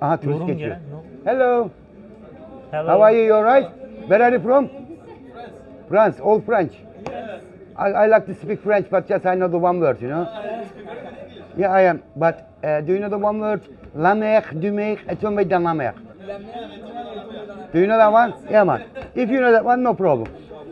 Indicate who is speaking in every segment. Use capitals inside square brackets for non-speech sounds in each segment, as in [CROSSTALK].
Speaker 1: Aha turist
Speaker 2: Yorum
Speaker 1: geçiyor.
Speaker 2: gelen.
Speaker 1: Hello.
Speaker 2: Hello.
Speaker 1: How are you? You alright? Where are you from? France. All French. I, I like to speak French, but just I know the one word, you know. Yeah, I am. But uh, do you know the one word? La mer, du mer, et tomber dans la mer. Do you know that one? Yeah, man. If you know that one, no problem.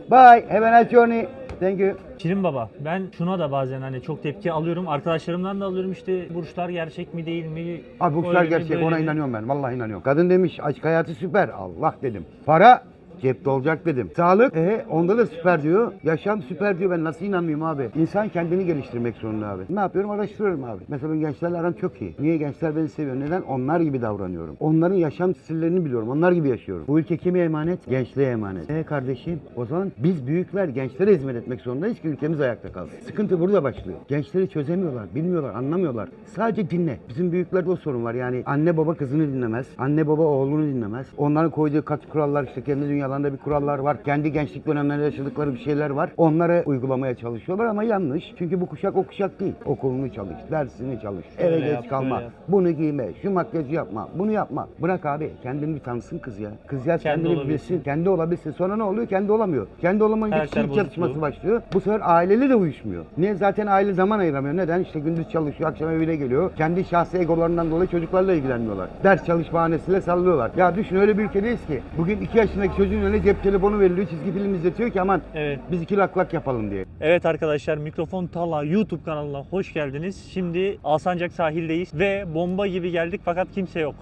Speaker 1: Bye. Have a nice journey. Thank you.
Speaker 2: Şirin baba ben şuna da bazen hani çok tepki alıyorum. Arkadaşlarımdan da alıyorum işte burçlar gerçek mi değil mi?
Speaker 1: Abi bu
Speaker 2: Öyle mi,
Speaker 1: gerçek
Speaker 2: böyle
Speaker 1: ona
Speaker 2: mi?
Speaker 1: inanıyorum ben. Vallahi inanıyorum. Kadın demiş aşk hayatı süper. Allah dedim. Para cepte olacak dedim. Sağlık e, onda da süper diyor. Yaşam süper diyor. Ben nasıl inanmayayım abi? İnsan kendini geliştirmek zorunda abi. Ne yapıyorum? Araştırıyorum abi. Mesela ben gençlerle aram çok iyi. Niye gençler beni seviyor? Neden? Onlar gibi davranıyorum. Onların yaşam stillerini biliyorum. Onlar gibi yaşıyorum. Bu ülke kime emanet? Gençliğe emanet. E kardeşim o zaman biz büyükler gençlere hizmet etmek zorundayız ki ülkemiz ayakta kalsın. Sıkıntı burada başlıyor. Gençleri çözemiyorlar, bilmiyorlar, anlamıyorlar. Sadece dinle. Bizim büyüklerde o sorun var. Yani anne baba kızını dinlemez. Anne baba oğlunu dinlemez. Onların koyduğu kat kurallar işte kendi dünyalarında bir kurallar var. Kendi gençlik dönemlerinde yaşadıkları bir şeyler var. Onları uygulamaya çalışıyorlar ama yanlış. Çünkü bu kuşak o kuşak değil. Okulunu çalış, dersini çalış, eve geç
Speaker 2: yap,
Speaker 1: kalma,
Speaker 2: yap.
Speaker 1: bunu giyme, şu makyajı yapma, bunu yapma. Bırak abi kendini bir tanısın kız ya. Kız ya
Speaker 2: Kendi
Speaker 1: kendini bilsin, kendi olabilsin. Sonra ne oluyor? Kendi olamıyor. Kendi olamayınca
Speaker 2: Karakter
Speaker 1: kişilik çatışması başlıyor. Bu sefer aileyle de uyuşmuyor. Niye? Zaten aile zaman ayıramıyor. Neden? İşte gündüz çalışıyor, akşam evine geliyor. Kendi şahsi egolarından dolayı çocuklarla ilgilenmiyorlar. Ders çalış bahanesiyle sallıyorlar. Ya düşün öyle bir ülkedeyiz ki. Bugün iki yaşındaki çocuğun önüne cep telefonu veriliyor, çizgi film izletiyor ki aman
Speaker 2: Evet.
Speaker 1: biz iki lak lak yapalım diye.
Speaker 2: Evet arkadaşlar Mikrofon Tala YouTube kanalına hoş geldiniz. Şimdi Alsancak sahildeyiz ve bomba gibi geldik fakat kimse yok.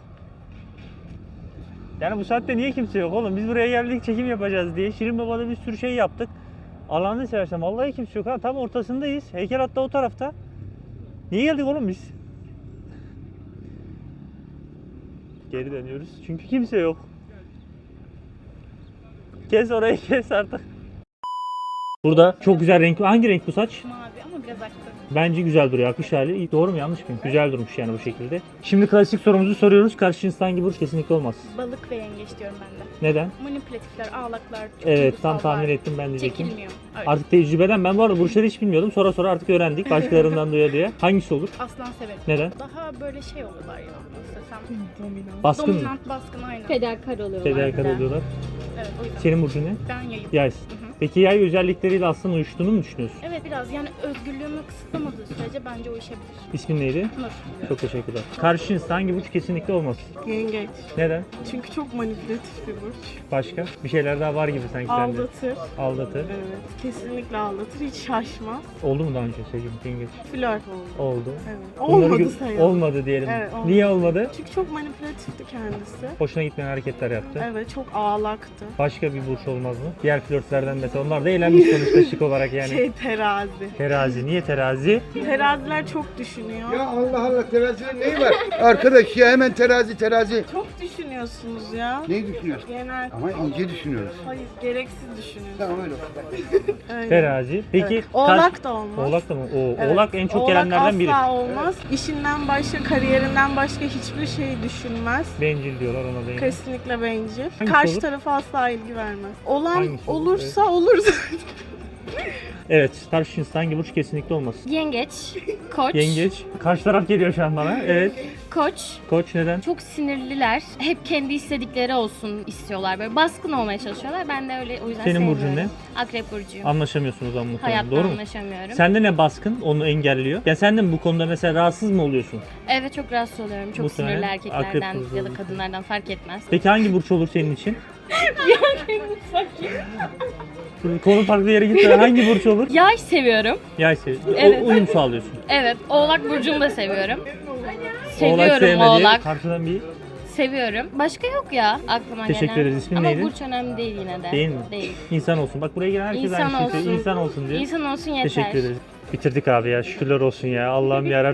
Speaker 2: Yani bu saatte niye kimse yok oğlum? Biz buraya geldik çekim yapacağız diye. Şirin Baba'da bir sürü şey yaptık. Allah'ını seversen vallahi kimse yok ha. Tam ortasındayız. Heykel hatta o tarafta. Niye geldik oğlum biz? Geri dönüyoruz. Çünkü kimse yok. Kes orayı kes artık. Burada çok güzel renk. Hangi renk bu saç?
Speaker 3: Mavi ama biraz aktı.
Speaker 2: Bence güzel duruyor akış hali. İyi, Doğru mu yanlış mıyım? Güzel durmuş yani bu şekilde. Şimdi klasik sorumuzu soruyoruz. Karşı cinsten hangi burç kesinlikle olmaz.
Speaker 3: Balık ve yengeç diyorum ben de.
Speaker 2: Neden?
Speaker 3: Manipülatifler, ağlaklar, çok
Speaker 2: Evet tam
Speaker 3: duygusallar,
Speaker 2: tahmin ettim ben diyecektim.
Speaker 3: Çekilmiyor. Öyle.
Speaker 2: Artık tecrübeden ben bu arada burçları hiç bilmiyordum. Sonra sonra artık öğrendik başkalarından duya duya. Hangisi olur?
Speaker 3: Aslan severim.
Speaker 2: Neden?
Speaker 3: Daha böyle şey oluyorlar ya. Nasıl desem.
Speaker 2: Baskın mı?
Speaker 3: Dominant, baskın aynen.
Speaker 4: Fedakar oluyorlar.
Speaker 2: Fedakar oluyorlar.
Speaker 3: Evet o yüzden.
Speaker 2: Senin burcun ne?
Speaker 3: Ben yayım.
Speaker 2: Yay. Peki yay özellikleriyle aslında uyuştuğunu mu düşünüyorsun?
Speaker 3: Evet biraz yani özgürlüğümü kısıtlamadığı sürece bence uyuşabilir.
Speaker 2: İsmin neydi?
Speaker 3: Nur.
Speaker 2: Çok teşekkürler. Karşı cinsten hangi burç kesinlikle olmaz?
Speaker 5: Yengeç.
Speaker 2: Neden?
Speaker 5: Çünkü çok manipülatif bir burç.
Speaker 2: Başka? Bir şeyler daha var gibi sanki sende.
Speaker 5: Aldatır.
Speaker 2: Aldatır.
Speaker 5: Evet. Kesinlikle aldatır. Hiç şaşmaz.
Speaker 2: Oldu mu daha önce sevgilim yengeç?
Speaker 5: Flört oldu.
Speaker 2: Oldu.
Speaker 5: Evet.
Speaker 2: Bunları
Speaker 5: Olmadı
Speaker 2: gö-
Speaker 5: sayalım.
Speaker 2: Olmadı diyelim.
Speaker 5: Evet, olmadı.
Speaker 2: Niye olmadı?
Speaker 5: Çünkü çok manipülatifti kendisi.
Speaker 2: Hoşuna gitmeyen hareketler yaptı.
Speaker 5: Evet çok ağlaktı.
Speaker 2: Başka bir burç olmaz mı? Diğer flörtlerden mesela onlar da eğlenmiş sonuçta şık olarak yani.
Speaker 5: Şey terazi.
Speaker 2: Terazi. Niye terazi?
Speaker 5: Teraziler çok düşünüyor.
Speaker 1: Ya Allah Allah terazinin neyi var? Arkadaş ya hemen terazi terazi.
Speaker 5: Çok düşünüyorsunuz ya.
Speaker 1: Neyi düşünüyorsun?
Speaker 5: Genel.
Speaker 1: Ama ince düşünüyoruz.
Speaker 5: Hayır gereksiz düşünüyorsunuz.
Speaker 1: Tamam öyle.
Speaker 5: Öyle.
Speaker 2: Terazi. Peki
Speaker 5: Evet. Oğlak da olmaz.
Speaker 2: Oğlak da mı? Oo,
Speaker 5: Evet.
Speaker 2: Oğlak en çok
Speaker 5: Oğlak
Speaker 2: gelenlerden biri.
Speaker 5: asla olmaz. İşinden başka, kariyerinden başka hiçbir şey düşünmez.
Speaker 2: Bencil diyorlar ona bencil.
Speaker 5: Kesinlikle bencil.
Speaker 2: Hangisi
Speaker 5: Karşı
Speaker 2: olur?
Speaker 5: tarafa asla ilgi vermez. Olan
Speaker 2: Hangisi olur?
Speaker 5: olursa olur zaten.
Speaker 2: Evet. Cinsten hangi burç kesinlikle olmaz?
Speaker 4: Yengeç, koç,
Speaker 2: Yengeç. Karşı taraf geliyor şu an bana. Evet.
Speaker 4: koç.
Speaker 2: Koç neden?
Speaker 4: Çok sinirliler. Hep kendi istedikleri olsun istiyorlar. Böyle baskın olmaya çalışıyorlar. Ben de öyle o yüzden
Speaker 2: Senin burcun
Speaker 4: sevmiyorum.
Speaker 2: ne?
Speaker 4: Akrep burcuyum.
Speaker 2: Anlaşamıyorsunuz ama muhtemelen.
Speaker 4: Hayatta
Speaker 2: Doğru mu?
Speaker 4: anlaşamıyorum.
Speaker 2: Sende ne baskın onu engelliyor? Ya sen de mi bu konuda mesela rahatsız mı oluyorsun?
Speaker 4: Evet çok rahatsız oluyorum. Çok
Speaker 2: Muhtemelen
Speaker 4: sinirli
Speaker 2: akrep
Speaker 4: erkeklerden
Speaker 2: burcu
Speaker 4: ya da
Speaker 2: olur.
Speaker 4: kadınlardan fark etmez.
Speaker 2: Peki hangi burç olur senin için? [LAUGHS] [LAUGHS] Konu farklı yere gitti. Hangi burç olur? [LAUGHS]
Speaker 4: Yay seviyorum.
Speaker 2: Yay sev- o-
Speaker 4: Evet.
Speaker 2: uyum sağlıyorsun.
Speaker 4: Evet, Oğlak burcumu da seviyorum.
Speaker 2: Oğlak
Speaker 4: Seviyorum
Speaker 2: sevmedi.
Speaker 4: Oğlak.
Speaker 2: Karşıdan bir
Speaker 4: Seviyorum. Başka yok ya aklıma
Speaker 2: Teşekkür
Speaker 4: gelen.
Speaker 2: ederiz. İsmin
Speaker 4: Ama
Speaker 2: neydi?
Speaker 4: burç önemli değil yine de.
Speaker 2: Değil mi?
Speaker 4: Değil.
Speaker 2: insan olsun. Bak buraya gelen herkes
Speaker 4: İnsan
Speaker 2: aynı şeyi
Speaker 4: olsun.
Speaker 2: söylüyor. İnsan olsun diyor.
Speaker 4: İnsan olsun yeter.
Speaker 2: Teşekkür ederiz. Bitirdik abi ya. Şükürler olsun ya. Allah'ım ya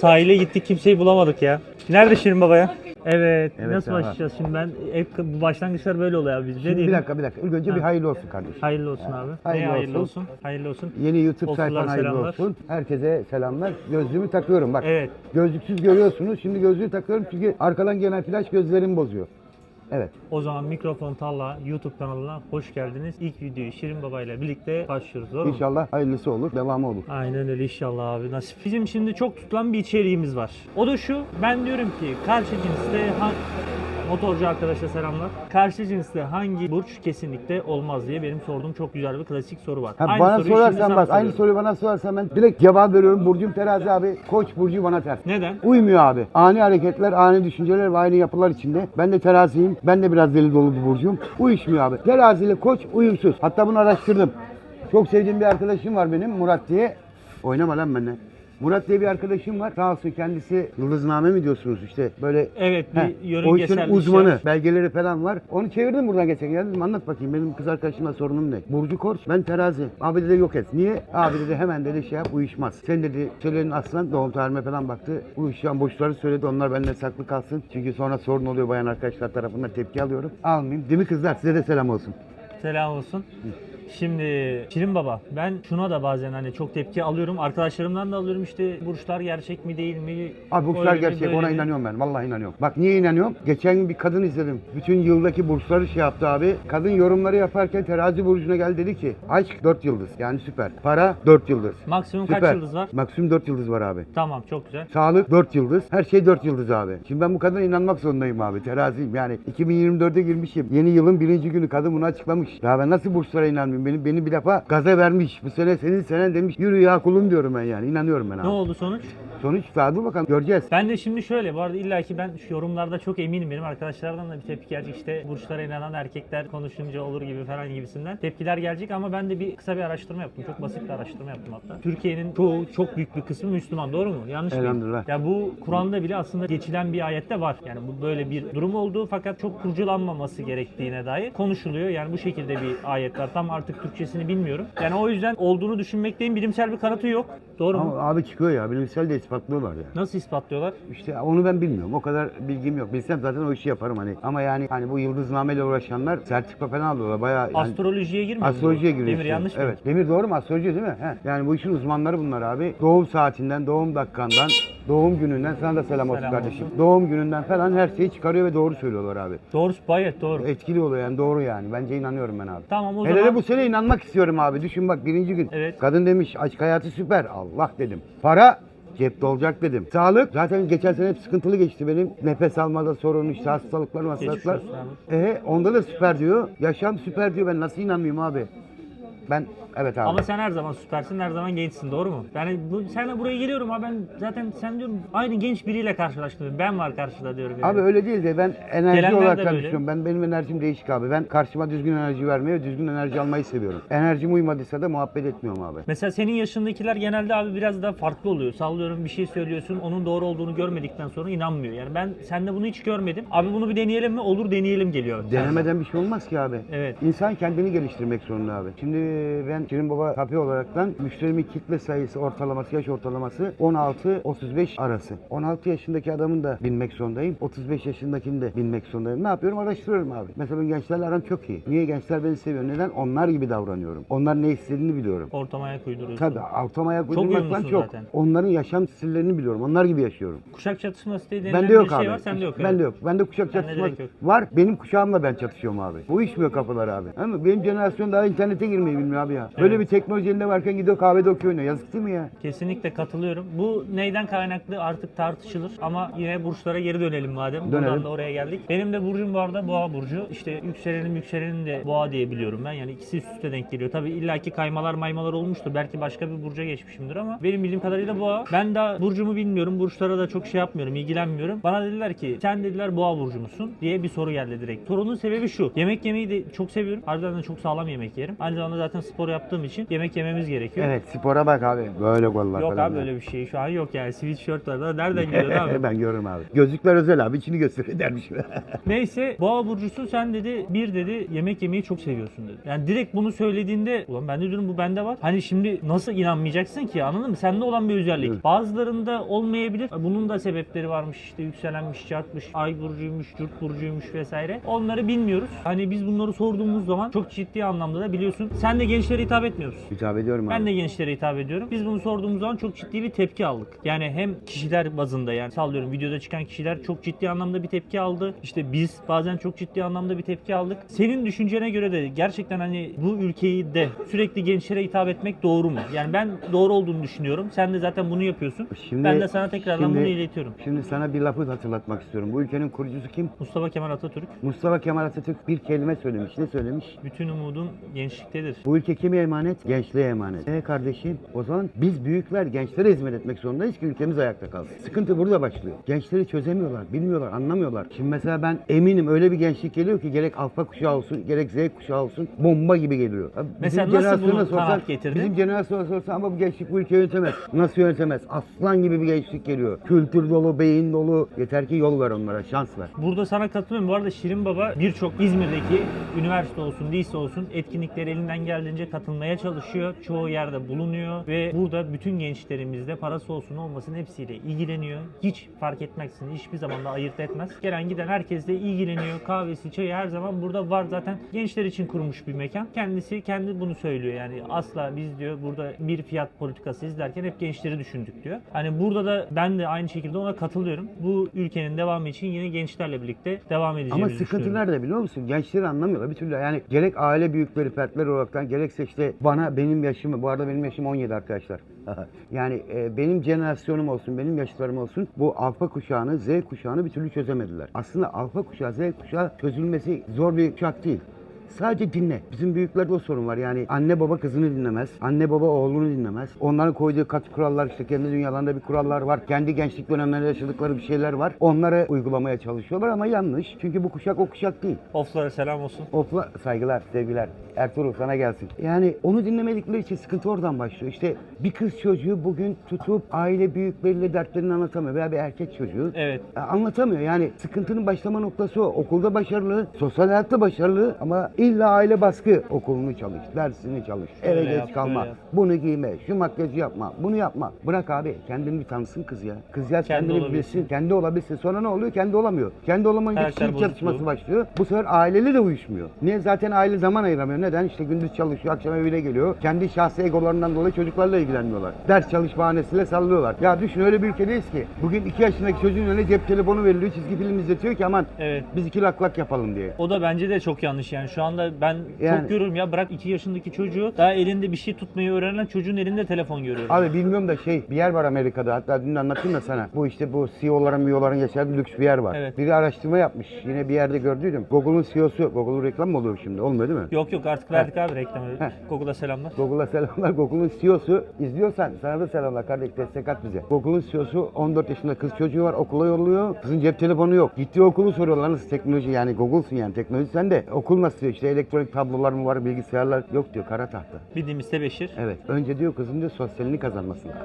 Speaker 2: Sahile gittik kimseyi bulamadık ya. Nerede Şirin Baba ya? Evet.
Speaker 1: Evet
Speaker 2: Nasıl
Speaker 1: abi.
Speaker 2: başlayacağız şimdi ben? Hep bu başlangıçlar böyle oluyor abi biz. Ne
Speaker 1: Şimdi bir dakika bir dakika. İlk önce bir
Speaker 2: Ha.
Speaker 1: hayırlı olsun kardeşim.
Speaker 2: Hayırlı olsun abi.
Speaker 1: hayırlı
Speaker 2: ne hayırlı
Speaker 1: olsun.
Speaker 2: olsun? Hayırlı olsun.
Speaker 1: Yeni YouTube
Speaker 2: Olsunlar,
Speaker 1: sayfan hayırlı
Speaker 2: selamlar.
Speaker 1: olsun. Herkese selamlar. Gözlüğümü takıyorum bak.
Speaker 2: Evet.
Speaker 1: Gözlüksüz görüyorsunuz. Şimdi gözlüğü takıyorum çünkü arkadan gelen flash gözlerimi bozuyor. Evet.
Speaker 2: O zaman Mikrofon Talla YouTube kanalına hoş geldiniz. İlk videoyu Şirin Baba ile birlikte başlıyoruz. Doğru mu?
Speaker 1: İnşallah hayırlısı olur, devamı olur.
Speaker 2: Aynen öyle inşallah abi nasip. Bizim şimdi çok tutulan bir içeriğimiz var. O da şu. Ben diyorum ki karşı cinste ha- motorcu arkadaşa selamlar. Karşı cinste hangi burç kesinlikle olmaz diye benim sorduğum çok güzel bir klasik soru var.
Speaker 1: Ha,
Speaker 2: Aynı
Speaker 1: bana
Speaker 2: soruyu şimdi
Speaker 1: sorarsan
Speaker 2: sana
Speaker 1: bak, aynı
Speaker 2: soruyorum.
Speaker 1: soruyu bana sorarsan ben direkt cevap veriyorum. Burcum terazi abi, koç burcu bana ters.
Speaker 2: Neden?
Speaker 1: Uymuyor abi. Ani hareketler, ani düşünceler ve aynı yapılar içinde. Ben de teraziyim. Ben de biraz deli dolu bir burcum. Uyuşmuyor abi. Terazi ile koç uyumsuz. Hatta bunu araştırdım. Çok sevdiğim bir arkadaşım var benim Murat diye. Oynama lan benimle. Murat diye bir arkadaşım var. Sağ olsun kendisi yıldızname mi diyorsunuz işte böyle
Speaker 2: Evet bir
Speaker 1: Heh,
Speaker 2: yörüngesel bir
Speaker 1: uzmanı.
Speaker 2: şey.
Speaker 1: Belgeleri falan var. Onu çevirdim buradan geçen. Ya dedim anlat bakayım benim kız arkadaşımla sorunum ne? Burcu Koç, ben terazi. Abi dedi yok et. Niye? Abi dedi hemen dedi şey yap uyuşmaz. Sen dedi söylenin aslan doğum tarihime falan baktı. Uyuşan boşları söyledi onlar benden saklı kalsın. Çünkü sonra sorun oluyor bayan arkadaşlar tarafından tepki alıyorum. Almayayım. Değil mi kızlar? Size de selam olsun.
Speaker 2: Selam olsun. Şimdi Şirin Baba ben şuna da bazen hani çok tepki alıyorum. Arkadaşlarımdan da alıyorum işte burçlar gerçek mi değil mi?
Speaker 1: Abi burçlar
Speaker 2: Öyle mi,
Speaker 1: gerçek
Speaker 2: böyle
Speaker 1: ona
Speaker 2: mi?
Speaker 1: inanıyorum ben. Vallahi inanıyorum. Bak niye inanıyorum? Geçen gün bir kadın izledim. Bütün yıldaki burçları şey yaptı abi. Kadın yorumları yaparken terazi burcuna gel dedi ki aşk 4 yıldız. Yani süper. Para 4 yıldız.
Speaker 2: Maksimum kaç
Speaker 1: Süper.
Speaker 2: yıldız var?
Speaker 1: Maksimum 4 yıldız var abi.
Speaker 2: Tamam çok güzel.
Speaker 1: Sağlık 4 yıldız. Her şey 4 yıldız abi. Şimdi ben bu kadına inanmak zorundayım abi. Teraziyim. Yani 2024'e girmişim. Yeni yılın birinci günü kadın bunu açıklamış. Ya ben nasıl burçlara inanmayayım? Beni, beni bir defa gaza vermiş. Bu sene senin senen demiş. Yürü ya kulum diyorum ben yani. İnanıyorum ben abi.
Speaker 2: Ne oldu sonuç?
Speaker 1: Sonuç daha dur bakalım. Göreceğiz.
Speaker 2: Ben de şimdi şöyle bu arada illa ki ben şu yorumlarda çok eminim benim arkadaşlardan da bir tepki gelecek işte burçlara inanan erkekler konuşunca olur gibi falan gibisinden tepkiler gelecek ama ben de bir kısa bir araştırma yaptım. Çok basit bir araştırma yaptım hatta. Türkiye'nin çoğu çok büyük bir kısmı Müslüman doğru mu? Yanlış?
Speaker 1: Elhamdülillah.
Speaker 2: Ya bu Kur'an'da bile aslında geçilen bir ayette var. Yani bu böyle bir durum olduğu fakat çok kurcalanmaması gerektiğine dair konuşuluyor. Yani bu şekilde bir ayet var. Tam artık Türkçesini bilmiyorum. Yani o yüzden olduğunu düşünmekteyim. Bilimsel bir kanıtı yok. Doğru mu?
Speaker 1: Ama abi çıkıyor ya. Bilimsel de ispatlıyorlar ya.
Speaker 2: Nasıl ispatlıyorlar?
Speaker 1: İşte onu ben bilmiyorum. O kadar bilgim yok. Bilsem zaten o işi yaparım hani. Ama yani hani bu yıldıznameyle uğraşanlar sertifika falan alıyorlar. Bayağı yani
Speaker 2: Astrolojiye girmiyor?
Speaker 1: Astrolojiye giriyor.
Speaker 2: Demir
Speaker 1: işte.
Speaker 2: yanlış mı?
Speaker 1: Evet. Demir doğru mu? Astroloji değil mi? He. Yani bu işin uzmanları bunlar abi. Doğum saatinden, doğum dakikandan, doğum gününden sana da selam olsun
Speaker 2: Selam
Speaker 1: kardeşim. Doğum gününden falan her şeyi çıkarıyor ve doğru söylüyorlar abi.
Speaker 2: Doğrusu gayet doğru.
Speaker 1: Etkili oluyor yani doğru yani. Bence inanıyorum ben abi.
Speaker 2: Tamam o
Speaker 1: Hele
Speaker 2: zaman
Speaker 1: de bu sene inanmak istiyorum abi. Düşün bak birinci gün.
Speaker 2: Evet.
Speaker 1: Kadın demiş aşk hayatı süper. Allah dedim. Para cepte olacak dedim. Sağlık zaten geçen sene hep sıkıntılı geçti benim. Nefes almada sorun işte hastalıklar hastalıklar.
Speaker 2: olsun
Speaker 1: E onda da süper diyor. Yaşam süper diyor. Ben nasıl inanmayayım abi? Ben evet abi.
Speaker 2: ama sen her zaman süpersin, her zaman gençsin doğru mu? Yani bu, senle buraya geliyorum abi ben zaten sen diyorum aynı genç biriyle karşılaştım. Ben var karşıda diyorum. Yani.
Speaker 1: Abi öyle değil de ben enerji
Speaker 2: Gelenler de
Speaker 1: olarak
Speaker 2: böyle.
Speaker 1: konuşuyorum. Ben benim enerjim değişik abi. Ben karşıma düzgün enerji vermeyi ve düzgün enerji almayı seviyorum. Enerjim uymadıysa da muhabbet etmiyorum abi.
Speaker 2: Mesela senin yaşındakiler genelde abi biraz daha farklı oluyor. Sallıyorum bir şey söylüyorsun, onun doğru olduğunu görmedikten sonra inanmıyor. Yani ben sende bunu hiç görmedim. Abi bunu bir deneyelim mi? Olur deneyelim geliyor.
Speaker 1: Denemeden bir şey olmaz ki abi.
Speaker 2: Evet.
Speaker 1: İnsan kendini geliştirmek zorunda abi. Şimdi ben Şirin Baba Kafe olaraktan müşterimin kitle sayısı ortalaması, yaş ortalaması 16-35 arası. 16 yaşındaki adamın da bilmek zorundayım. 35 yaşındakini de bilmek zorundayım. Ne yapıyorum? Araştırıyorum abi. Mesela ben gençlerle aram çok iyi. Niye gençler beni seviyor? Neden? Onlar gibi davranıyorum. Onlar ne istediğini biliyorum.
Speaker 2: Ortama ayak uyduruyorsun.
Speaker 1: Tabii altıma ayak
Speaker 2: Çok
Speaker 1: uydurmaktan
Speaker 2: uyumlusun
Speaker 1: çok.
Speaker 2: zaten.
Speaker 1: Onların yaşam stillerini biliyorum. Onlar gibi yaşıyorum.
Speaker 2: Kuşak çatışması diye denilen
Speaker 1: Bende yok
Speaker 2: bir şey
Speaker 1: abi.
Speaker 2: var, sende yok.
Speaker 1: Bende
Speaker 2: evet.
Speaker 1: yok. Bende kuşak
Speaker 2: Bende
Speaker 1: çatışması
Speaker 2: direkt yok.
Speaker 1: var. Benim kuşağımla ben çatışıyorum abi. Bu işmiyor kafalar abi. Ama benim jenerasyon daha internete girmeyi bilmiyor abi ya. Böyle
Speaker 2: Evet.
Speaker 1: bir teknoloji elinde varken gidiyor kahvede okuyor oynuyor. Yazık değil mi ya?
Speaker 2: Kesinlikle katılıyorum. Bu neyden kaynaklı artık tartışılır ama yine burçlara geri dönelim madem. Buradan
Speaker 1: Dönelim.
Speaker 2: da oraya geldik. Benim de burcum bu arada boğa burcu. İşte yükselenim yükselenim de boğa diye biliyorum ben. Yani ikisi üst üste denk geliyor. Tabii illaki kaymalar maymalar olmuştur. Belki başka bir burca geçmişimdir ama benim bildiğim kadarıyla boğa. Ben daha burcumu bilmiyorum. Burçlara da çok şey yapmıyorum, ilgilenmiyorum. Bana dediler ki sen dediler boğa burcu musun diye bir soru geldi direkt. Sorunun sebebi şu. Yemek yemeyi de çok seviyorum. Harbiden de çok sağlam yemek yerim. Aynı zamanda zaten spor yaptığım için yemek yememiz gerekiyor.
Speaker 1: Evet spora bak abi. Böyle gollar
Speaker 2: Yok
Speaker 1: falan.
Speaker 2: abi
Speaker 1: ya.
Speaker 2: öyle bir şey şu an yok yani sweatshirt var da [LAUGHS] nereden geliyor abi?
Speaker 1: ben görürüm abi. Gözlükler özel abi. içini gösteriyor [LAUGHS] dermişim. [LAUGHS]
Speaker 2: Neyse boğa burcusu sen dedi bir dedi yemek yemeyi çok seviyorsun dedi. Yani direkt bunu söylediğinde ulan ben de diyorum bu bende var. Hani şimdi nasıl inanmayacaksın ki anladın mı? Sende olan bir özellik.
Speaker 1: Evet.
Speaker 2: Bazılarında olmayabilir. Bunun da sebepleri varmış işte yükselenmiş, çarpmış, ay burcuymuş, cürt burcuymuş vesaire. Onları bilmiyoruz. Hani biz bunları sorduğumuz zaman çok ciddi anlamda da biliyorsun. Sen de gençlere hitap etmiyor musun?
Speaker 1: Hitap ediyorum abi.
Speaker 2: Ben de gençlere hitap ediyorum. Biz bunu sorduğumuz zaman çok ciddi bir tepki aldık. Yani hem kişiler bazında yani sallıyorum videoda çıkan kişiler çok ciddi anlamda bir tepki aldı. İşte biz bazen çok ciddi anlamda bir tepki aldık. Senin düşüncene göre de gerçekten hani bu ülkeyi de sürekli gençlere hitap etmek doğru mu? Yani ben doğru olduğunu düşünüyorum. Sen de zaten bunu yapıyorsun.
Speaker 1: Şimdi-
Speaker 2: ben de sana tekrardan
Speaker 1: şimdi-
Speaker 2: bunu iletiyorum.
Speaker 1: Şimdi sana bir lafı hatırlatmak istiyorum. Bu ülkenin kurucusu kim?
Speaker 2: Mustafa Kemal Atatürk
Speaker 1: Mustafa Kemal Atatürk bir kelime söylemiş. Ne söylemiş?
Speaker 2: bütün umudun gençliktedir.
Speaker 1: Bu ülke kime emanet? Gençliğe emanet. E kardeşim o zaman biz büyükler gençlere hizmet etmek zorundayız ki ülkemiz ayakta kalsın. Sıkıntı burada başlıyor. Gençleri çözemiyorlar, bilmiyorlar, anlamıyorlar. Şimdi mesela ben eminim öyle bir gençlik geliyor ki gerek alfa kuşağı olsun, gerek Z kuşağı olsun bomba gibi geliyor. Abi
Speaker 2: Mesela
Speaker 1: bizim
Speaker 2: nasıl bunu kanaat getirdin?
Speaker 1: Bizim jenerasyona sorsan ama bu gençlik bu ülkeyi yönetemez. Nasıl yönetemez? Aslan gibi bir gençlik geliyor. Kültür dolu, beyin dolu. Yeter ki yol ver onlara, şans ver.
Speaker 2: Burada sana katılıyorum. Bu arada Şirin Baba birçok İzmir'deki üniversite olsun, lise olsun etkinliklere elinden geldiğince katılmaya çalışıyor. Çoğu yerde bulunuyor ve burada bütün gençlerimizde parası olsun olmasın hepsiyle ilgileniyor. Hiç fark etmeksizin hiçbir zaman da ayırt etmez. Gelen giden herkesle ilgileniyor. Kahvesi, çayı her zaman burada var zaten. Gençler için kurmuş bir mekan. Kendisi kendi bunu söylüyor yani asla biz diyor burada bir fiyat politikası izlerken hep gençleri düşündük diyor. Hani burada da ben de aynı şekilde ona katılıyorum. Bu ülkenin devamı için yine gençlerle birlikte devam edeceğimizi
Speaker 1: Ama sıkıntı nerede biliyor musun? Gençleri anlamıyorlar bir türlü. Yani gerek aile büyükleri, fertler olaraktan gerekse işte bana benim yaşımı, bu arada benim yaşım 17 arkadaşlar. [LAUGHS] yani e, benim jenerasyonum olsun, benim yaşlarım olsun bu alfa kuşağını, Z kuşağını bir türlü çözemediler. Aslında alfa kuşağı, Z kuşağı çözülmesi zor bir kuşak değil. Sadece dinle. Bizim büyüklerde o sorun var. Yani anne baba kızını dinlemez. Anne baba oğlunu dinlemez. Onların koyduğu kat kurallar işte kendi dünyalarında bir kurallar var. Kendi gençlik dönemlerinde yaşadıkları bir şeyler var. Onları uygulamaya çalışıyorlar ama yanlış. Çünkü bu kuşak o kuşak değil.
Speaker 2: Oflara selam olsun.
Speaker 1: Ofla saygılar, sevgiler. Ertuğrul sana gelsin. Yani onu dinlemedikleri için sıkıntı oradan başlıyor. İşte bir kız çocuğu bugün tutup aile büyükleriyle dertlerini anlatamıyor veya bir erkek çocuğu
Speaker 2: Evet.
Speaker 1: e, anlatamıyor. Yani sıkıntının başlama noktası o. Okulda başarılı, sosyal hayatta başarılı ama illa aile baskı. Okulunu çalış, dersini çalış,
Speaker 2: Şöyle
Speaker 1: eve
Speaker 2: yap,
Speaker 1: geç kalma,
Speaker 2: böyle yap.
Speaker 1: bunu giyme, şu makyajı yapma, bunu yapma. Bırak abi kendini bir tanısın kız ya. Kız ya
Speaker 2: Kendi
Speaker 1: kendini
Speaker 2: olabilsin.
Speaker 1: bilsin, kendi olabilsin. Sonra ne oluyor? Kendi olamıyor. Kendi olamayınca
Speaker 2: Karakter
Speaker 1: kişilik çatışması
Speaker 2: bozukluğu.
Speaker 1: başlıyor. Bu sefer aileyle de uyuşmuyor. Niye? Zaten aile zaman ayıramıyor. Neden? İşte gündüz çalışıyor, akşam evine geliyor. Kendi şahsi egolarından dolayı çocuklarla ilgilenmiyorlar. Ders çalış bahanesiyle sallıyorlar. Ya düşün öyle bir ülkedeyiz ki. Bugün iki yaşındaki çocuğun önüne cep telefonu veriliyor, çizgi film izletiyor ki aman
Speaker 2: Evet.
Speaker 1: biz iki lak lak yapalım diye.
Speaker 2: O da bence de çok yanlış yani. Şu anda ben
Speaker 1: Yani-
Speaker 2: çok görüyorum ya bırak 2 yaşındaki çocuğu daha elinde bir şey tutmayı öğrenen çocuğun elinde telefon görüyorum.
Speaker 1: Abi bilmiyorum da şey bir yer var Amerika'da hatta dün anlattım da sana. Bu işte bu CEO'ların, MIO'ların yaşadığı lüks bir yer var.
Speaker 2: Evet.
Speaker 1: Biri araştırma yapmış. Yine bir yerde gördüydüm. Google'un CEO'su, Google'un reklam mı oluyor şimdi? Olmuyor değil mi?
Speaker 2: Yok yok artık verdik abi reklamı. Google'a selamlar.
Speaker 1: Google'a selamlar. Google'un CEO'su izliyorsan sana da selamlar kardeş destek at bize. Google'un CEO'su 14 yaşında kız çocuğu var okula yolluyor. Kızın cep telefonu yok. Gittiği okulu soruyorlar nasıl teknoloji yani Google'sun yani teknoloji sen de. Okul nasıl diyor işte elektronik tablolar mı var bilgisayarlar yok diyor kara tahta.
Speaker 2: Bildiğimiz tebeşir.
Speaker 1: Evet önce diyor kızın diyor sosyalini kazanması lazım.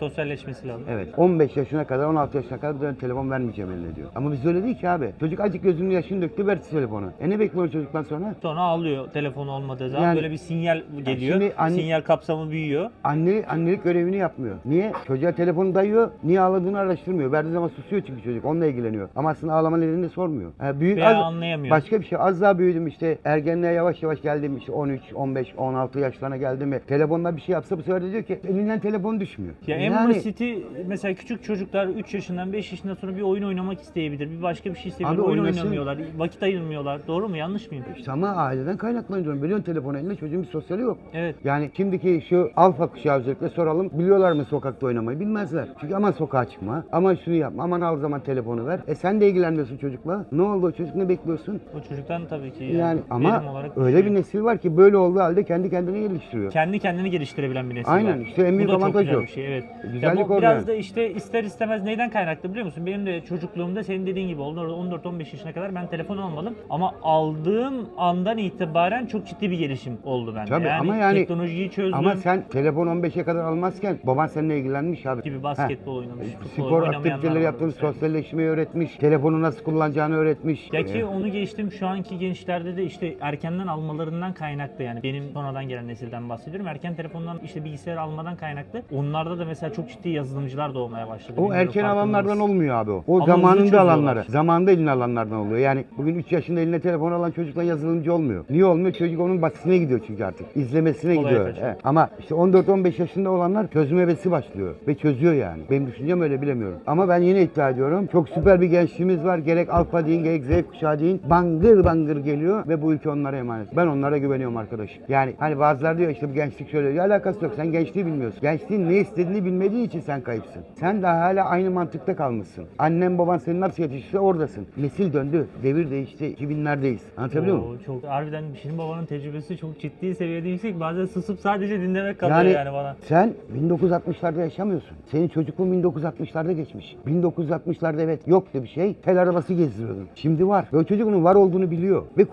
Speaker 2: Sosyalleşmesi lazım.
Speaker 1: Evet 15 yaşına kadar 16 yaşına kadar ben telefon vermeyeceğim eline diyor. Ama biz öyle değil ki abi. Çocuk acık gözünün yaşını döktü verdi telefonu. E ne bekliyor çocuktan sonra?
Speaker 2: Sonra ağlıyor telefon olmadığı zaman.
Speaker 1: Yani-
Speaker 2: Böyle bir sinyal geliyor.
Speaker 1: şimdi anne-
Speaker 2: Sinyal kapsamı büyüyor.
Speaker 1: Anne, annelik görevini yapmıyor. Niye? Çocuğa telefonu dayıyor. Niye ağladığını araştırmıyor. Verdiği zaman susuyor çünkü çocuk. Onunla ilgileniyor. Ama aslında ağlama nedenini sormuyor. Ha, büyük,
Speaker 2: Veya
Speaker 1: az-
Speaker 2: anlayamıyor.
Speaker 1: Başka bir şey. Az daha büyüdüm işte. Ergenliğe yavaş yavaş geldim işte 13, 15, 16 yaşlarına geldim mi? Telefonla bir şey yapsa bu sefer de diyor ki elinden telefon düşmüyor.
Speaker 2: Ya en
Speaker 1: Yani-
Speaker 2: basiti mesela küçük çocuklar 3 yaşından 5 yaşından sonra bir oyun oynamak isteyebilir. Bir başka bir şey isteyebilir.
Speaker 1: Abi
Speaker 2: oyun
Speaker 1: oynasın.
Speaker 2: oynamıyorlar. Vakit ayırmıyorlar. Doğru mu? Yanlış mıyım?
Speaker 1: İşte ama aileden kaynaklanıyor. diyorum. Veriyorsun telefonu eline çocuğun bir sosyali yok.
Speaker 2: Evet.
Speaker 1: Yani şimdiki şu alfa kuşağı özellikle soralım. Biliyorlar mı sokakta oynamayı? Bilmezler. Çünkü aman sokağa çıkma. Aman şunu yapma. Aman al zaman telefonu ver. E sen de ilgilenmiyorsun çocukla. Ne oldu o çocuk ne bekliyorsun?
Speaker 2: O çocuktan tabii ki
Speaker 1: Yani,
Speaker 2: yani,
Speaker 1: ama
Speaker 2: verim olarak
Speaker 1: öyle bir nesil var ki böyle olduğu halde kendi kendini geliştiriyor.
Speaker 2: kendi kendini geliştirebilen bir nesil
Speaker 1: Aynen,
Speaker 2: var.
Speaker 1: işte en büyük
Speaker 2: Bu da çok
Speaker 1: avantaj
Speaker 2: güzel
Speaker 1: o.
Speaker 2: bir şey evet.
Speaker 1: Güzellik
Speaker 2: ya bu
Speaker 1: orada
Speaker 2: biraz
Speaker 1: yani.
Speaker 2: da işte ister istemez neyden kaynaklı biliyor musun? Benim de çocukluğumda senin dediğin gibi oldu. 14-15 yaşına kadar ben telefon almadım. Ama aldığım andan itibaren çok ciddi bir gelişim oldu bende.
Speaker 1: Tabii
Speaker 2: yani
Speaker 1: ama yani-
Speaker 2: teknolojiyi çözdüm.
Speaker 1: Ama sen telefon 15'e kadar almazken baban seninle ilgilenmiş abi.
Speaker 2: gibi basketbol oynamış, futbol
Speaker 1: Spor
Speaker 2: oynamayanlar
Speaker 1: aktiviteleri
Speaker 2: var
Speaker 1: yaptığını,
Speaker 2: mesela.
Speaker 1: sosyalleşmeyi öğretmiş. Telefonu nasıl kullanacağını öğretmiş.
Speaker 2: Ya ki
Speaker 1: Ee,
Speaker 2: onu geçtim şu anki gençlerde de işte erkenden almalarından kaynaklı yani benim sonradan gelen nesilden bahsediyorum. Erken telefondan işte bilgisayar almadan kaynaklı. Onlarda da mesela çok ciddi yazılımcılar doğmaya başladı.
Speaker 1: O
Speaker 2: Bilmiyorum,
Speaker 1: erken alanlardan olmuyor abi o. O
Speaker 2: Ama
Speaker 1: zamanında alanları. Zamanında eline alanlardan oluyor. Yani bugün 3 yaşında eline telefon alan çocukla yazılımcı olmuyor. Niye olmuyor? Çocuk onun basisine gidiyor çünkü artık. İzlemesine
Speaker 2: Kolay
Speaker 1: gidiyor. He. Ama işte 14-15 yaşında olanlar çözüm hevesi başlıyor. Ve çözüyor yani. Benim düşüncem öyle bilemiyorum. Ama ben yine iddia ediyorum. Çok süper bir gençliğimiz var. Gerek alfa deyin gerek Z kuşağı deyin. Bangır bangır geliyor ve bu ülke onlara emanet. Ben onlara güveniyorum arkadaşım. Yani hani bazıları diyor işte bu gençlik şöyle. Ya alakası yok. Sen gençliği bilmiyorsun. Gençliğin ne istediğini bilmediğin için sen kayıpsın. Sen daha hala aynı mantıkta kalmışsın. Annen baban seni nasıl yetiştirse oradasın. Nesil döndü. Devir değişti. 2000'lerdeyiz. Anlatabiliyor muyum?
Speaker 2: Çok harbiden Şirin babanın tecrübesi çok ciddi seviyede yüksek. Bazen susup sadece dinlemek kalıyor yani,
Speaker 1: Yani,
Speaker 2: bana.
Speaker 1: sen 1960'larda yaşamıyorsun. Senin çocukluğun 1960'larda geçmiş. 1960'larda evet yoktu bir şey. Tel arabası gezdiriyordun. Şimdi var. Ve çocuk onun var olduğunu biliyor. Ve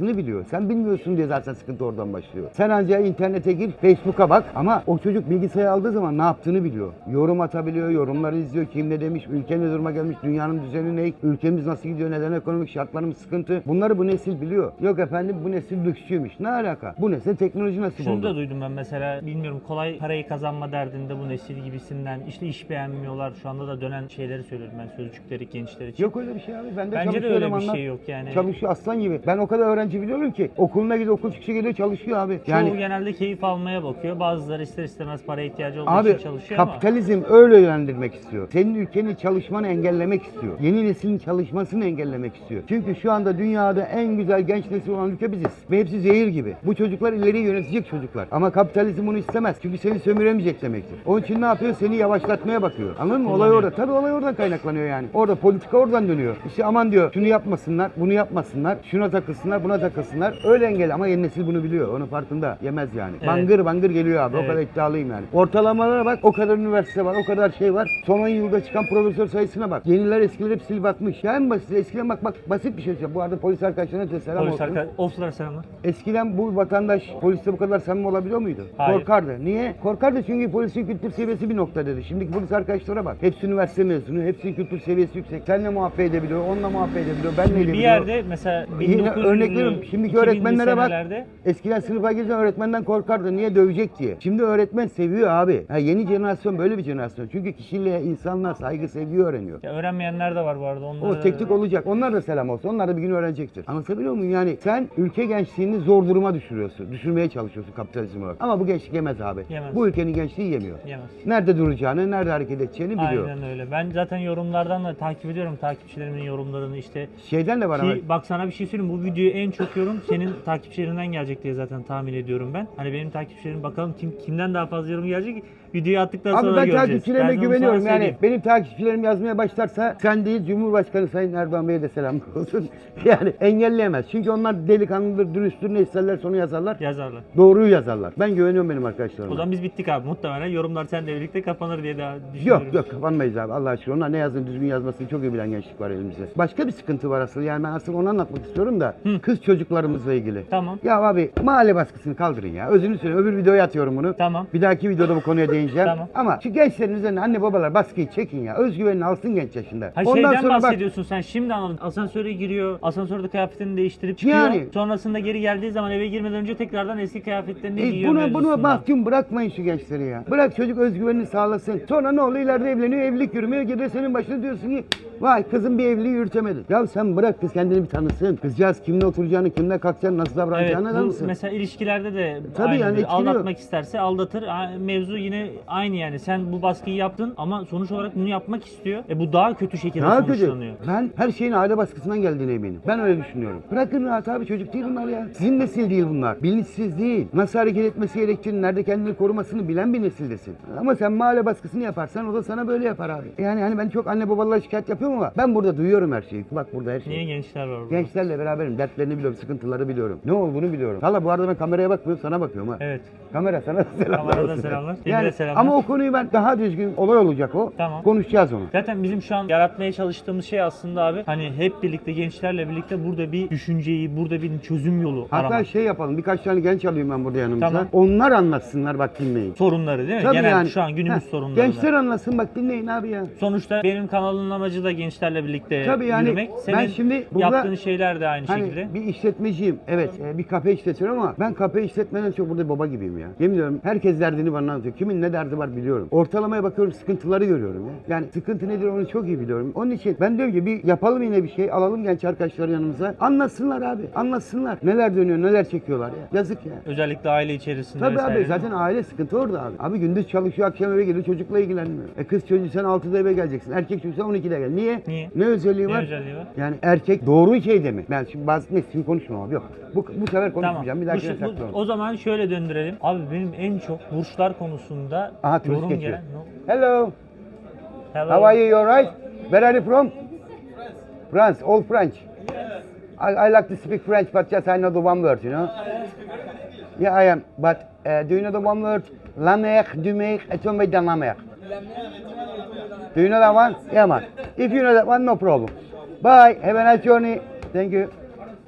Speaker 1: kullanmasını biliyor. Sen bilmiyorsun diye zaten sıkıntı oradan başlıyor. Sen ancak internete gir, Facebook'a bak ama o çocuk bilgisayar aldığı zaman ne yaptığını biliyor. Yorum atabiliyor, yorumları izliyor. Kim ne demiş, ülke ne duruma gelmiş, dünyanın düzeni ne, ülkemiz nasıl gidiyor, neden ekonomik şartlarımız sıkıntı. Bunları bu nesil biliyor. Yok efendim bu nesil lüksçüymüş. Ne alaka? Bu nesil teknoloji nasip
Speaker 2: Şunu
Speaker 1: oldu.
Speaker 2: da duydum ben mesela bilmiyorum kolay parayı kazanma derdinde bu nesil gibisinden işte iş beğenmiyorlar şu anda da dönen şeyleri söylüyorum ben sözcükleri gençler için.
Speaker 1: Yok öyle bir şey abi. Ben de
Speaker 2: Bence de öyle bir şey yok yani.
Speaker 1: Çalışıyor aslan gibi. Ben o kadar öğrenci biliyorum ki okuluna gidiyor, okul çıkışı geliyor çalışıyor abi.
Speaker 2: Çoğu
Speaker 1: Yani
Speaker 2: genelde keyif almaya bakıyor. Bazıları ister istemez paraya ihtiyacı olduğu
Speaker 1: abi
Speaker 2: için çalışıyor ama
Speaker 1: kapitalizm öyle yönlendirmek istiyor. Senin ülkenin çalışmanı engellemek istiyor. Yeni neslin çalışmasını engellemek istiyor. Çünkü şu anda dünyada en güzel genç nesil olan ülke biziz. Ve hepsi zehir gibi. Bu çocuklar ileriyi yönetecek çocuklar. Ama kapitalizm bunu istemez. Çünkü seni sömüremeyecek demektir. Onun için ne yapıyor? Seni yavaşlatmaya bakıyor. Anladın mı? Olay orada. Tabii olay oradan kaynaklanıyor yani. Orada politika oradan dönüyor. İşte aman diyor şunu yapmasınlar, bunu yapmasınlar, şuna takılsınlar, buna takılsınlar. Öyle engel ama yeni nesil bunu biliyor. Onun farkında. Yemez yani.
Speaker 2: Evet.
Speaker 1: Bangır bangır geliyor abi. O
Speaker 2: Evet.
Speaker 1: kadar iddialıyım yani. Ortalamalara bak. O kadar üniversite var. O kadar şey var. Son 10 yılda çıkan profesör sayısına bak. Yeniler eskiler hep silip atmış. Ya en basit. Eskiden bak bak basit bir şey. Bu arada polis arkadaşlarına da selam
Speaker 2: polis
Speaker 1: olsun.
Speaker 2: arka... Ofisler selamlar.
Speaker 1: Eskiden bu vatandaş poliste bu kadar samimi olabiliyor muydu?
Speaker 2: Hayır.
Speaker 1: Korkardı. Niye? Korkardı çünkü polisin kültür seviyesi bir nokta dedi. Şimdiki polis arkadaşlara bak. Hepsi üniversite mezunu, hepsinin kültür seviyesi yüksek. Seninle muhabbet edebiliyor, onunla muhabbet edebiliyor, benle
Speaker 2: Bir
Speaker 1: edebiliyor.
Speaker 2: yerde mesela
Speaker 1: Yine
Speaker 2: 1900'lü,
Speaker 1: veriyorum. Şimdiki
Speaker 2: 2000'li
Speaker 1: öğretmenlere bak.
Speaker 2: senelerde
Speaker 1: Eskiden sınıfa girsen öğretmenden korkardı. Niye dövecek diye. Şimdi öğretmen seviyor abi. Ha, yeni jenerasyon böyle bir jenerasyon. Çünkü kişiliğe, insanlar saygı, sevgi öğreniyor.
Speaker 2: ya öğrenmeyenler de var bu arada. Onları...
Speaker 1: O teknik olacak. Onlar da selam olsun. Onlar da bir gün öğrenecektir. Anlatabiliyor muyum? Yani sen ülke gençliğini zor duruma düşürüyorsun. Düşürmeye çalışıyorsun kapitalizm olarak. Ama bu gençlik yemez abi.
Speaker 2: Yemez.
Speaker 1: Bu ülkenin gençliği yemiyor.
Speaker 2: Yemez.
Speaker 1: Nerede duracağını, nerede hareket edeceğini biliyor.
Speaker 2: Aynen öyle. Ben zaten yorumlardan da takip ediyorum takipçilerimin yorumlarını işte.
Speaker 1: Şeyden de var ama
Speaker 2: Ki bak sana bir şey söyleyeyim bu videoya en çok yorum senin takipçilerinden gelecek diye zaten tahmin ediyorum ben. Hani benim takipçilerim bakalım kim kimden daha fazla yorum gelecek videoyu attıktan
Speaker 1: Abi
Speaker 2: sonra
Speaker 1: ben
Speaker 2: göreceğiz.
Speaker 1: takipçilerime
Speaker 2: Ben sana
Speaker 1: güveniyorum. Yani
Speaker 2: söyleyeyim.
Speaker 1: benim takipçilerim yazmaya başlarsa sen değil Cumhurbaşkanı Sayın Erdoğan Bey'e de selam [LAUGHS] olsun. yani engelleyemez. Çünkü onlar delikanlıdır, dürüsttür. Ne isterlerse onu yazarlar.
Speaker 2: yazarlar.
Speaker 1: Doğruyu yazarlar. Ben güveniyorum benim arkadaşlarıma.
Speaker 2: O zaman biz bittik abi. Muhtemelen yorumlar seninle birlikte kapanır diye daha düşünüyorum.
Speaker 1: Yok yok kapanmayız abi Allah aşkına. Onlar ne yazdığını düzgün yazmasını çok iyi bilen gençlik var elimizde. Başka bir sıkıntı var asıl. Yani ben asıl onu anlatmak istiyorum da. Kız çocuklarımızla ilgili.
Speaker 2: Tamam.
Speaker 1: Ya abi mahalle baskısını kaldırın ya. Özünü söyleyeyim. Öbür videoya atıyorum bunu.
Speaker 2: Tamam.
Speaker 1: Bir dahaki videoda bu konuya [LAUGHS] değineceğim.
Speaker 2: Tamam.
Speaker 1: Ama şu gençlerin üzerine anne babalar baskıyı çekin ya. Özgüvenini alsın genç yaşında.
Speaker 2: Ha şeyden bahsediyorsun sen şimdi anladım. Asansöre giriyor. Asansörde kıyafetini değiştirip çıkıyor.
Speaker 1: Yani-
Speaker 2: Sonrasında geri geldiği zaman eve girmeden önce tekrardan eski kıyafetlerini
Speaker 1: E,
Speaker 2: giyiyor
Speaker 1: buna, buna mahkum bırakmayın şu gençleri ya. Bırak çocuk özgüvenini sağlasın. Sonra ne oluyor? İleride evleniyor, evlilik yürümüyor. Gidiyor senin başına diyorsun ki vay kızım bir evliliği yürütemedin. Ya sen bırak kız kendini bir tanısın. Kızcağız kimle oturacağını, kimle kalkacağını, nasıl
Speaker 2: Evet,
Speaker 1: davranacağını da
Speaker 2: bu
Speaker 1: mısın?
Speaker 2: mesela ilişkilerde de
Speaker 1: Tabii yani etkiliyor.
Speaker 2: aldatmak isterse aldatır. Mevzu yine aynı yani. Sen bu baskıyı yaptın ama sonuç olarak bunu yapmak istiyor. E bu daha kötü şekilde
Speaker 1: Daha kötü.
Speaker 2: sonuçlanıyor.
Speaker 1: Ben her şeyin aile baskısından geldiğine eminim. Ben öyle düşünüyorum. Bırakın rahat abi çocuk değil bunlar ya. Sizin nesil değil bunlar. Bilinçsiz değil. Nasıl hareket etmesi gerektiğini, nerede kendini korumasını bilen bir nesildesin. Ama sen mahalle baskısını yaparsan o da sana böyle yapar abi. Yani hani ben çok anne babalara şikayet yapıyorum ama ben burada duyuyorum her şeyi. Bak burada her şeyi.
Speaker 2: Niye gençler var burada?
Speaker 1: Gençlerle beraberim. Dertlerini biliyorum, sıkıntıları biliyorum. Ne olduğunu biliyorum. Valla bu arada ben kameraya bakmıyorum, sana bakıyorum ha.
Speaker 2: Evet.
Speaker 1: Kamera sana selamlar
Speaker 2: Kamerada
Speaker 1: olsun.
Speaker 2: selamlar. Emre
Speaker 1: Yani,
Speaker 2: selamlar.
Speaker 1: ama o konuyu ben daha düzgün olay olacak o.
Speaker 2: Tamam.
Speaker 1: Konuşacağız onu.
Speaker 2: Zaten bizim şu an yaratmaya çalıştığımız şey aslında abi hani hep birlikte gençlerle birlikte burada bir düşünceyi, burada bir çözüm yolu
Speaker 1: Hatta
Speaker 2: aramak.
Speaker 1: şey yapalım birkaç tane genç alayım ben burada yanımıza.
Speaker 2: Tamam.
Speaker 1: Onlar anlatsınlar bak dinleyin.
Speaker 2: sorunları değil mi?
Speaker 1: Tabii
Speaker 2: Genel
Speaker 1: yani.
Speaker 2: şu an günümüz
Speaker 1: Heh,
Speaker 2: sorunları.
Speaker 1: Gençler anlatsın bak dinleyin abi ya.
Speaker 2: Sonuçta benim kanalın amacı da gençlerle birlikte
Speaker 1: Tabii yani
Speaker 2: yürümek. Senin
Speaker 1: ben şimdi burada-
Speaker 2: yaptığın şeyler de aynı
Speaker 1: Hani
Speaker 2: şekilde.
Speaker 1: bir işletmeciyim. Evet e, bir kafe işletiyorum ama ben kafe işletmeden çok burada baba gibiyim ya. Yemin ediyorum herkes derdini bana anlatıyor. Kimin ne ne derdi var biliyorum. Ortalamaya bakıyorum sıkıntıları görüyorum ya. Yani sıkıntı nedir onu çok iyi biliyorum. Onun için ben diyorum ki bir yapalım yine bir şey. Alalım genç arkadaşları yanımıza. Anlatsınlar abi. Anlatsınlar. Neler dönüyor neler çekiyorlar ya. Yazık ya.
Speaker 2: Özellikle aile içerisinde
Speaker 1: Tabii
Speaker 2: vesaire.
Speaker 1: abi zaten aile sıkıntı orada abi. Abi gündüz çalışıyor akşam eve geliyor çocukla ilgilenmiyor. E kız çocuğu sen 6'da eve geleceksin. Erkek çocuğu sen 12'de gel. Niye?
Speaker 2: Niye?
Speaker 1: Ne özelliği
Speaker 2: Ne
Speaker 1: var?
Speaker 2: özelliği var?
Speaker 1: Yani erkek doğru şey demek. Ben şimdi bazı neyse şimdi konuşmam abi yok. Bu, bu sefer konuşmayacağım. Bir
Speaker 2: Bu
Speaker 1: dahaki
Speaker 2: şu- bu- o zaman şöyle döndürelim. Abi benim en çok burçlar konusunda
Speaker 1: Aha turist
Speaker 2: yorum
Speaker 1: geçiyor.
Speaker 2: gelen...
Speaker 1: Hello.
Speaker 2: Hello.
Speaker 1: How are you? You alright? Where are you from? France. All French. I, I like to speak French, but just I know the one word, you know. Yeah, I am. But uh, do you know the one word? La mer, du mer, et on dans la mer. Do you know that one? Yeah, man. If you know that one, no problem. Bye. Have a nice journey. Thank you.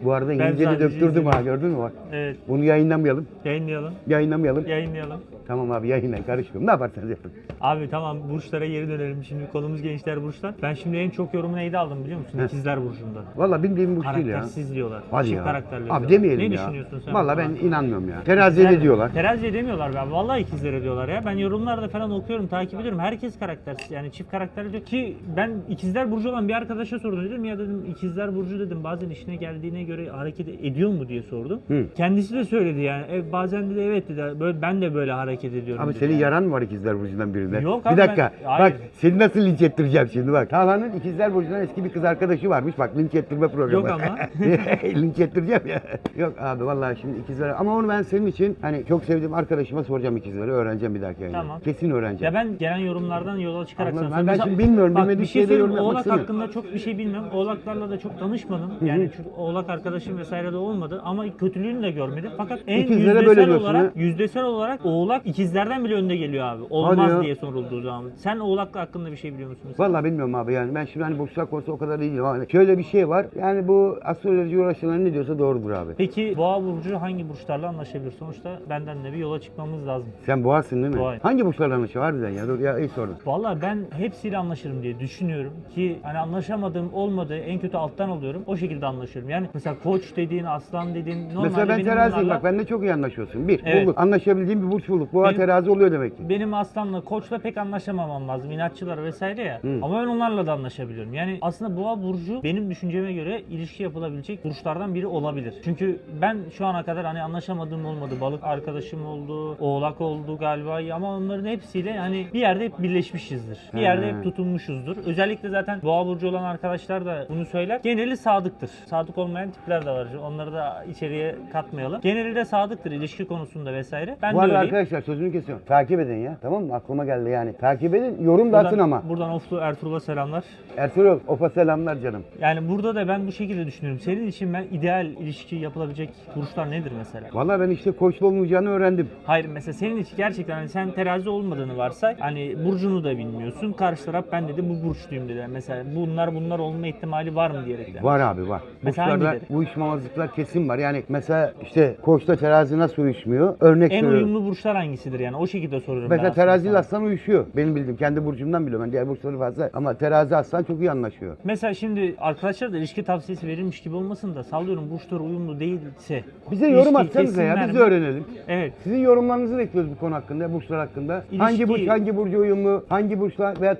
Speaker 1: Bu arada İngilizceni
Speaker 2: sadece
Speaker 1: döktürdüm ha gördün mü bak.
Speaker 2: Evet.
Speaker 1: Bunu yayınlamayalım.
Speaker 2: Yayınlayalım.
Speaker 1: Yayınlamayalım.
Speaker 2: Yayınlayalım.
Speaker 1: Tamam abi yayınlayın karışmıyorum. Ne yaparsanız yapın.
Speaker 2: Abi tamam burçlara geri dönelim. Şimdi konumuz gençler burçlar. Ben şimdi en çok yorumu neydi aldım biliyor musun?
Speaker 1: Heh.
Speaker 2: İkizler burcunda.
Speaker 1: Valla bildiğim bu değil ya.
Speaker 2: Karaktersiz diyorlar.
Speaker 1: Hadi
Speaker 2: Çift
Speaker 1: ya.
Speaker 2: karakterli
Speaker 1: Abi
Speaker 2: diyorlar.
Speaker 1: demeyelim
Speaker 2: ne
Speaker 1: ya.
Speaker 2: düşünüyorsun sen?
Speaker 1: Valla ben inanmıyorum ya. Teraziye ne diyorlar?
Speaker 2: Teraziye demiyorlar ben. Vallahi ikizlere diyorlar ya. Ben yorumlarda falan okuyorum, takip ediyorum. Herkes karaktersiz. Yani çift karakterli diyor ki ben ikizler burcu olan bir arkadaşa sordum dedim ya dedim ikizler burcu dedim bazen işine geldiğine göre hareket ediyor mu diye sordum.
Speaker 1: Hı.
Speaker 2: Kendisi de söyledi yani. E, bazen dedi evet dedi. Böyle ben de böyle hareket ediyorum.
Speaker 1: Abi
Speaker 2: dedi
Speaker 1: senin
Speaker 2: yani.
Speaker 1: yaran mı var ikizler burcundan birinde?
Speaker 2: Yok
Speaker 1: Bir
Speaker 2: abi
Speaker 1: dakika.
Speaker 2: ben- hayır.
Speaker 1: Bak seni nasıl linç ettireceğim şimdi bak. Talha'nın ikizler burcundan eski bir kız arkadaşı varmış. Bak linç ettirme programı.
Speaker 2: Yok ama. [LAUGHS]
Speaker 1: linç ettireceğim ya. Yok abi vallahi şimdi ikizler ama onu ben senin için hani çok sevdiğim arkadaşıma soracağım ikizleri öğreneceğim bir dahaki yayında.
Speaker 2: Tamam.
Speaker 1: Kesin öğreneceğim.
Speaker 2: Ya ben gelen yorumlardan yola çıkarak
Speaker 1: Anladım.
Speaker 2: sana
Speaker 1: Ben- ben
Speaker 2: söyleyeyim.
Speaker 1: şimdi bilmiyorum,
Speaker 2: Bak,
Speaker 1: bilmediğim
Speaker 2: bir şey
Speaker 1: şeyde yorum
Speaker 2: söyleyeyim.
Speaker 1: yapmak
Speaker 2: Oğlak
Speaker 1: istemiyorum.
Speaker 2: hakkında çok bir şey bilmem. Oğlaklarla da çok tanışmadım. Yani çünkü oğlak arkadaşım vesaire de olmadı ama kötülüğünü de görmedim. Fakat en
Speaker 1: İkizlere böyle
Speaker 2: yüzdesel
Speaker 1: diyorsun
Speaker 2: olarak
Speaker 1: ha?
Speaker 2: yüzdesel olarak oğlak ikizlerden bile önde geliyor abi. Olmaz
Speaker 1: ya.
Speaker 2: diye sorulduğu zaman. Sen oğlak hakkında bir şey biliyor musun?
Speaker 1: Vallahi bilmiyorum abi yani ben şimdi hani burçlar konusu o kadar iyi değilim. Hani şöyle bir şey var yani bu astroloji uğraşanlar ne diyorsa doğrudur abi.
Speaker 2: Peki boğa burcu hangi burçlarla anlaşabilir? Sonuçta benden de bir yola çıkmamız lazım.
Speaker 1: Sen boğazsın değil mi?
Speaker 2: Boğayım.
Speaker 1: Hangi burçlarla anlaşıyor harbiden ya? Dur ya iyi sordun.
Speaker 2: Vallahi ben hepsiyle anlaşırım diye düşünüyorum ki hani anlaşamadığım olmadı en kötü alttan alıyorum o şekilde anlaşıyorum. Yani mesela koç dediğin aslan dediğin normalde
Speaker 1: Mesela ben teraziyim
Speaker 2: bunlarla-
Speaker 1: bak benimle çok iyi anlaşıyorsun. Bir,
Speaker 2: Evet.
Speaker 1: bulduk. Anlaşabildiğim bir burç bulduk. Boğa
Speaker 2: Benim-
Speaker 1: terazi oluyor demek ki.
Speaker 2: benim aslanla koçla pek anlaşamamam lazım. İnatçılar vesaire ya.
Speaker 1: Hı.
Speaker 2: Ama ben onlarla da anlaşabiliyorum. Yani aslında boğa burcu benim düşünceme göre ilişki yapılabilecek burçlardan biri olabilir. Çünkü ben şu ana kadar hani anlaşamadığım olmadı. Balık arkadaşım oldu, oğlak oldu galiba ama onların hepsiyle hani bir yerde hep birleşmişizdir. Bir yerde
Speaker 1: He.
Speaker 2: hep tutunmuşuzdur. Özellikle zaten boğa burcu olan arkadaşlar da bunu söyler. Geneli sadıktır. Sadık olmayan tipler de var. Onları da içeriye katmayalım. Geneli de sadıktır ilişki konusunda vesaire. Ben
Speaker 1: Bu
Speaker 2: de
Speaker 1: arada
Speaker 2: öyleyim.
Speaker 1: arkadaşlar sözünü kesiyorum. Takip edin ya. Tamam mı? Aklıma geldi yani. Takip edin. Yorum da atın ama.
Speaker 2: Buradan Oflu Ertuğrul'a selamlar.
Speaker 1: Ertuğrul, Opa selamlar canım.
Speaker 2: Yani burada da ben bu şekilde düşünüyorum. Senin için ben ideal ilişki yapılabilecek burçlar nedir mesela?
Speaker 1: Vallahi ben işte koçlu olmayacağını öğrendim.
Speaker 2: Hayır mesela senin için gerçekten hani sen terazi olmadığını varsay hani burcunu da bilmiyorsun. Karşı taraf ben dedi bu burçluyum dedi. Mesela bunlar bunlar olma ihtimali var mı diyerekten.
Speaker 1: Var abi var.
Speaker 2: Mesela
Speaker 1: Burçlarda
Speaker 2: hangileri?
Speaker 1: uyuşmamazlıklar kesin var. Yani mesela işte koçta terazi nasıl uyuşmuyor? Örnek
Speaker 2: En
Speaker 1: söylüyorum.
Speaker 2: uyumlu burçlar hangisidir yani? O şekilde soruyorum
Speaker 1: Mesela terazi
Speaker 2: sana.
Speaker 1: aslan uyuşuyor. Benim bildiğim kendi burcumdan biliyorum. Ben diğer burçları fazla. Ama terazi aslan çok iyi anlaşıyor.
Speaker 2: Mesela şimdi arkadaşlar da ilişki tavsiyesi verilmiş gibi olmasın da sallıyorum burçlar uyumlu değilse.
Speaker 1: Bize yorum atsanıza ya. Biz de öğrenelim.
Speaker 2: Evet.
Speaker 1: Sizin yorumlarınızı bekliyoruz bu konu hakkında, burçlar hakkında.
Speaker 2: İlişki-
Speaker 1: Hangi burç, hangi burcu uyumlu, hangi burçlar veya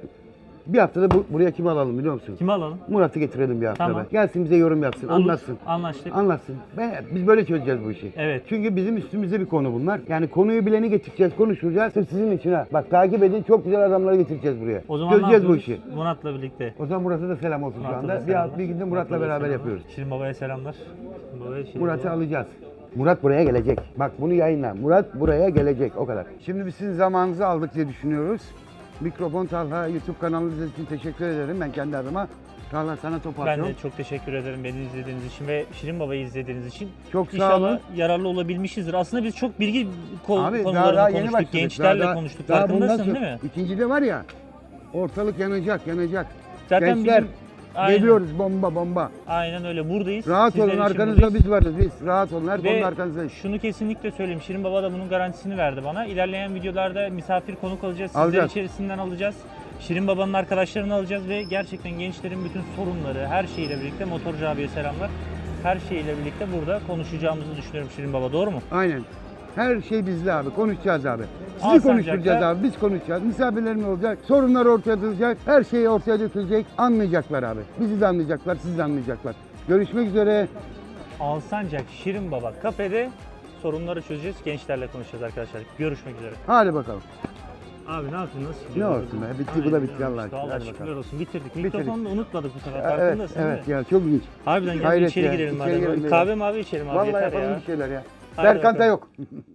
Speaker 1: bir haftada bu, buraya kimi alalım biliyor musun?
Speaker 2: Kimi alalım?
Speaker 1: Murat'ı getirelim bir haftada.
Speaker 2: Tamam.
Speaker 1: Gelsin bize yorum yapsın,
Speaker 2: Olur.
Speaker 1: anlatsın.
Speaker 2: Anlaştık.
Speaker 1: Anlatsın. Ben, biz böyle çözeceğiz bu işi.
Speaker 2: Evet.
Speaker 1: Çünkü bizim üstümüzde bir konu bunlar. Yani konuyu bileni getireceğiz, konuşacağız. Sırf sizin için ha. Bak takip edin, çok güzel adamları getireceğiz buraya.
Speaker 2: O zaman
Speaker 1: Çözeceğiz bu işi.
Speaker 2: Murat'la birlikte.
Speaker 1: O zaman Murat'a da selam olsun şu
Speaker 2: Murat'a
Speaker 1: anda.
Speaker 2: da
Speaker 1: Bir,
Speaker 2: selamlar.
Speaker 1: bir günde Murat'la beraber
Speaker 2: selamlar.
Speaker 1: yapıyoruz.
Speaker 2: Şirin Baba'ya selamlar. Baba'ya, Şirin
Speaker 1: Murat'ı
Speaker 2: Baba'ya.
Speaker 1: alacağız. Murat buraya gelecek. Bak bunu yayınla. Murat buraya gelecek. O kadar. Şimdi biz sizin zamanınızı aldık diye düşünüyoruz. Mikrofon Talha YouTube kanalınız için teşekkür ederim ben kendi adıma. Talha sana top
Speaker 2: Ben
Speaker 1: atıyorum.
Speaker 2: de çok teşekkür ederim beni izlediğiniz için ve Şirin Baba'yı izlediğiniz için.
Speaker 1: Çok sağ
Speaker 2: İnşallah
Speaker 1: olun.
Speaker 2: yararlı olabilmişizdir. Aslında biz çok bilgi ko-
Speaker 1: Abi daha,
Speaker 2: konularını
Speaker 1: daha yeni
Speaker 2: konuştuk,
Speaker 1: başladık.
Speaker 2: gençlerle
Speaker 1: Daha- daha-
Speaker 2: konuştuk.
Speaker 1: daha
Speaker 2: Farkındasın değil mi?
Speaker 1: İkincide var ya ortalık yanacak yanacak.
Speaker 2: Zaten
Speaker 1: Gençler
Speaker 2: bizim aynen,
Speaker 1: geliyoruz bomba bomba.
Speaker 2: aynen öyle buradayız.
Speaker 1: Rahat
Speaker 2: Sizler
Speaker 1: olun arkanızda
Speaker 2: buradayız.
Speaker 1: biz varız biz. Rahat olun her konuda
Speaker 2: Ve
Speaker 1: arkanızdayız.
Speaker 2: şunu kesinlikle söyleyeyim. Şirin Baba da bunun garantisini verdi bana. İlerleyen videolarda misafir konuk alacağız. Sizler
Speaker 1: Alacağız.
Speaker 2: içerisinden alacağız. Şirin Baba'nın arkadaşlarını alacağız ve gerçekten gençlerin bütün sorunları, her şeyiyle birlikte Motorcu abiye selamlar. Her şeyiyle birlikte burada konuşacağımızı düşünüyorum Şirin Baba. Doğru mu?
Speaker 1: Aynen. Her şey bizde abi. Konuşacağız abi. Sizi
Speaker 2: Alsancak'ta-
Speaker 1: konuşturacağız abi. Biz konuşacağız. Misafirlerimiz olacak. Sorunlar ortaya atılacak. Her şey ortaya dökülecek. Anlayacaklar abi. Bizi de anlayacaklar. Sizi de anlayacaklar. Görüşmek üzere.
Speaker 2: Alsancak Şirin Baba kafede sorunları çözeceğiz. Gençlerle konuşacağız arkadaşlar. Görüşmek üzere.
Speaker 1: Hadi bakalım.
Speaker 2: Abi ne yaptın? Nasıl
Speaker 1: Ne
Speaker 2: gidiyor?
Speaker 1: olsun be, bitti, bu da bitti Allah aşkına.
Speaker 2: Allah
Speaker 1: Hadi
Speaker 2: şükürler
Speaker 1: bakalım.
Speaker 2: olsun. Bitirdik. Mikrofonu da unutmadık bu sefer.
Speaker 1: Evet,
Speaker 2: Farkındasın değil
Speaker 1: evet
Speaker 2: mi?
Speaker 1: ya çok ilginç.
Speaker 2: Harbiden gel
Speaker 1: Hayret
Speaker 2: içeri
Speaker 1: ya,
Speaker 2: girelim
Speaker 1: içeri
Speaker 2: madem.
Speaker 1: girelim
Speaker 2: Bir. Kahve mavi içelim abi
Speaker 1: Vallahi
Speaker 2: yeter
Speaker 1: yapalım
Speaker 2: ya.
Speaker 1: bir şeyler ya. Berkant'a yok. [LAUGHS]